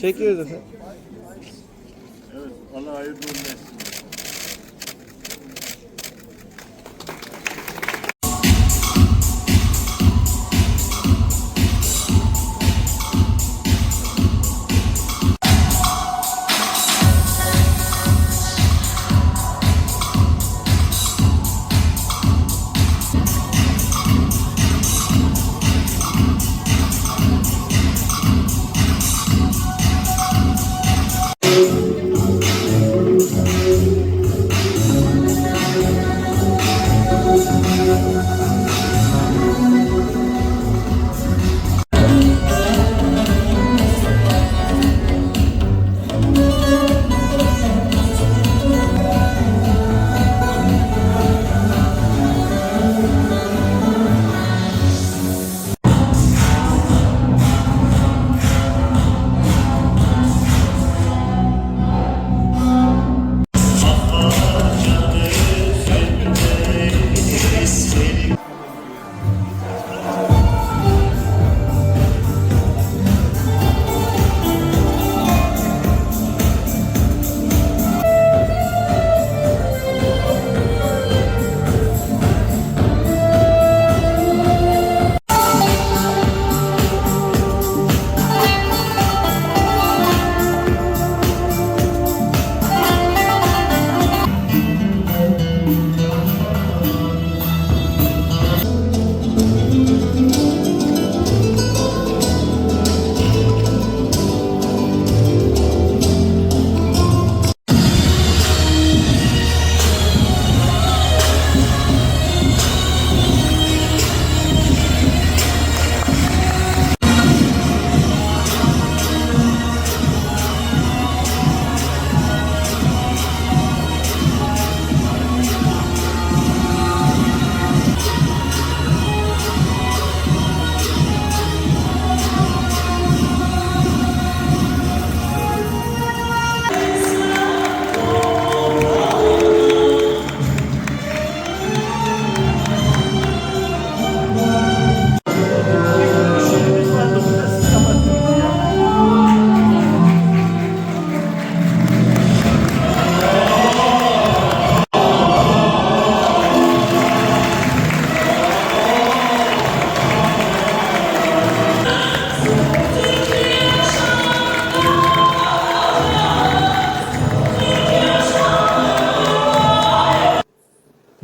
Çekiyoruz efendim. Evet, Allah hayırlı uğurlu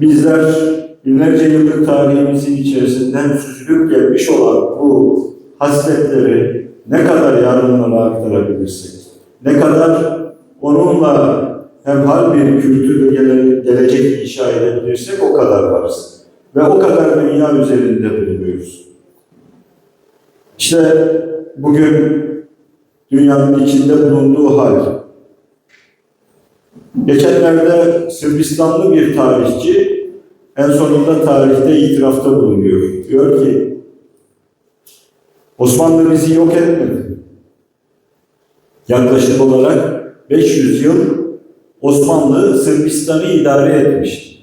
Bizler binlerce yıllık tarihimizin içerisinden süzülüp gelmiş olan bu hasletleri ne kadar yarınlara aktarabilirsek, ne kadar onunla hemhal bir kültür ve gele- gelecek inşa edebilirsek o kadar varız. Ve o kadar dünya üzerinde bulunuyoruz. İşte bugün dünyanın içinde bulunduğu hal, Geçenlerde Sırbistanlı bir tarihçi en sonunda tarihte itirafta bulunuyor. Diyor ki Osmanlı bizi yok etmedi. Yaklaşık olarak 500 yıl Osmanlı Sırbistan'ı idare etmişti.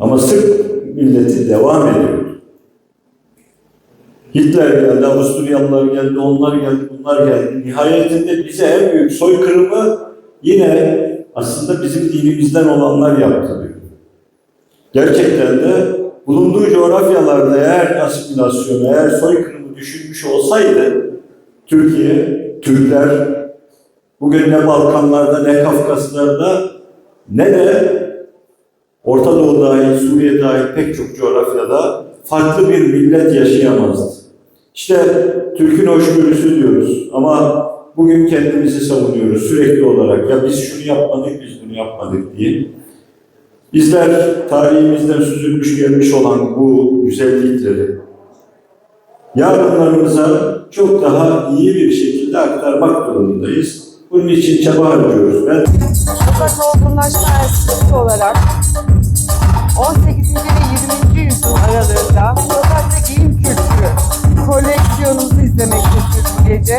Ama Sırp milleti devam ediyor. Hitler geldi, Avusturyalılar geldi, onlar geldi, bunlar geldi. Nihayetinde bize en büyük soykırımı yine aslında bizim dinimizden olanlar yaptı diyor. Gerçekten de bulunduğu coğrafyalarda eğer asimilasyon, eğer soykırımı düşünmüş olsaydı Türkiye, Türkler bugün ne Balkanlarda ne Kafkaslarda ne de Orta Doğu dahil, Suriye dahil pek çok coğrafyada farklı bir millet yaşayamazdı. İşte Türk'ün hoşgörüsü diyoruz ama bugün kendimizi savunuyoruz sürekli olarak. Ya biz şunu yapmadık, biz bunu yapmadık diye. Bizler tarihimizden süzülmüş gelmiş olan bu güzellikleri yarınlarımıza çok daha iyi bir şekilde aktarmak durumundayız. Bunun için çaba harcıyoruz. Ben Sokak Olgunlaşma Enstitüsü olarak 18. ve 20. yüzyıl aralığında sokakta giyim kültürü koleksiyonumuzu izlemekteyiz bu gece.